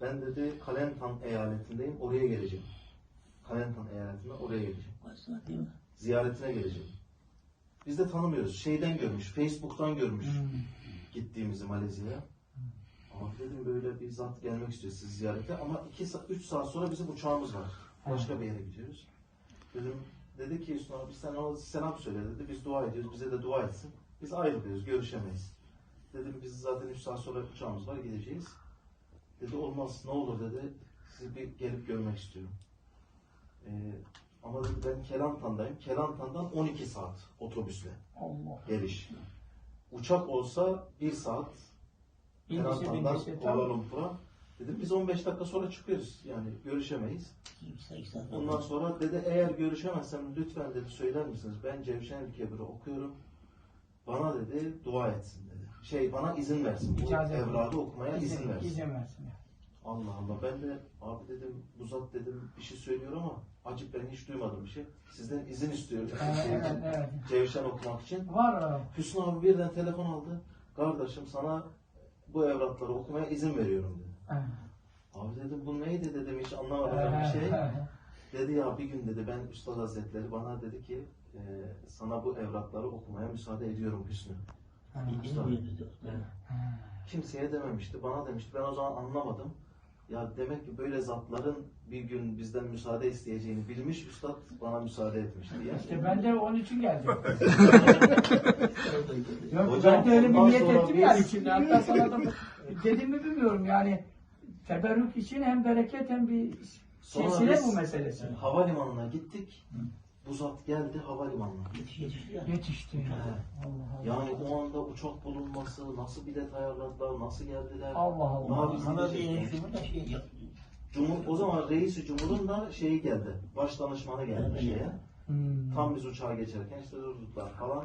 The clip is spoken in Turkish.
Ben dedi Kalentan eyaletindeyim. Oraya geleceğim. Kalentan eyaletinden oraya geleceğim. Başına değil mi? Ziyaretine geleceğim. Biz de tanımıyoruz. Şeyden görmüş, Facebook'tan görmüş gittiğimizi Malezya'ya. Abi dedim böyle bir zat gelmek istiyor sizi ziyarete ama 2 saat, 3 saat sonra bizim uçağımız var. Başka bir yere gidiyoruz. Dedim, dedi ki Hüsnü abi sen ona selam söyle dedi. Biz dua ediyoruz, bize de dua etsin. Biz ayrılıyoruz, görüşemeyiz. Dedim biz zaten 3 saat sonra uçağımız var, gideceğiz. Dedi olmaz, ne olur dedi. Sizi bir gelip görmek istiyorum. Ee, ama dedi ben Kelantan'dayım. Kelantan'dan 12 saat otobüsle Allah. geliş. Uçak olsa 1 saat İndisi Kelantan'dan bindisi Kuala. Lumpur'a. Dedim biz 15 dakika sonra çıkıyoruz. Yani görüşemeyiz. 80 Ondan sonra dedi eğer görüşemezsem lütfen dedi söyler misiniz? Ben Cevşen Kebir'i okuyorum. Bana dedi dua etsin dedi. Şey bana izin versin. Bu İcazet. evradı okumaya izin, İzin, versin. izin versin. Allah Allah ben de abi dedim bu zat dedim bir şey söylüyor ama acip ben hiç duymadım bir şey. Sizden izin istiyorum. Evet, Şey evet, evet. Cevşen okumak için. Var o. Hüsnü abi birden telefon aldı. Kardeşim sana bu evrakları okumaya izin veriyorum dedi. Evet. Abi dedim bu neydi dedim hiç anlamadığım bir şey. Dedi ya bir gün dedi ben Üstad Hazretleri bana dedi ki e, sana bu evrakları okumaya müsaade ediyorum Hüsnü. Kimseye dememişti. Bana demişti. Ben o zaman anlamadım. Ya demek ki böyle zatların bir gün bizden müsaade isteyeceğini bilmiş Üstad bana müsaade etmiş diye. İşte ben de onun için geldim. Yok, Hocam, ben de öyle bir ondan niyet sonra ettim biz- yani şimdi. Hatta sana da dediğimi bilmiyorum yani. Teberrük için hem bereket hem bir Sonra silsile biz- bu meselesi. Havalimanına gittik. Bu zat geldi havalimanına. Yetişti. He. Allah Allah. Yani o anda uçak bulunması, nasıl bilet ayarladılar, nasıl geldiler. Allah Allah. Daha biz Bana bir yönetimi de şey. Cumhur, o zaman reisi cumhurun da şeyi geldi. Baş danışmanı geldi Evet. şeye. Hmm. Tam biz uçağa geçerken işte durduklar falan.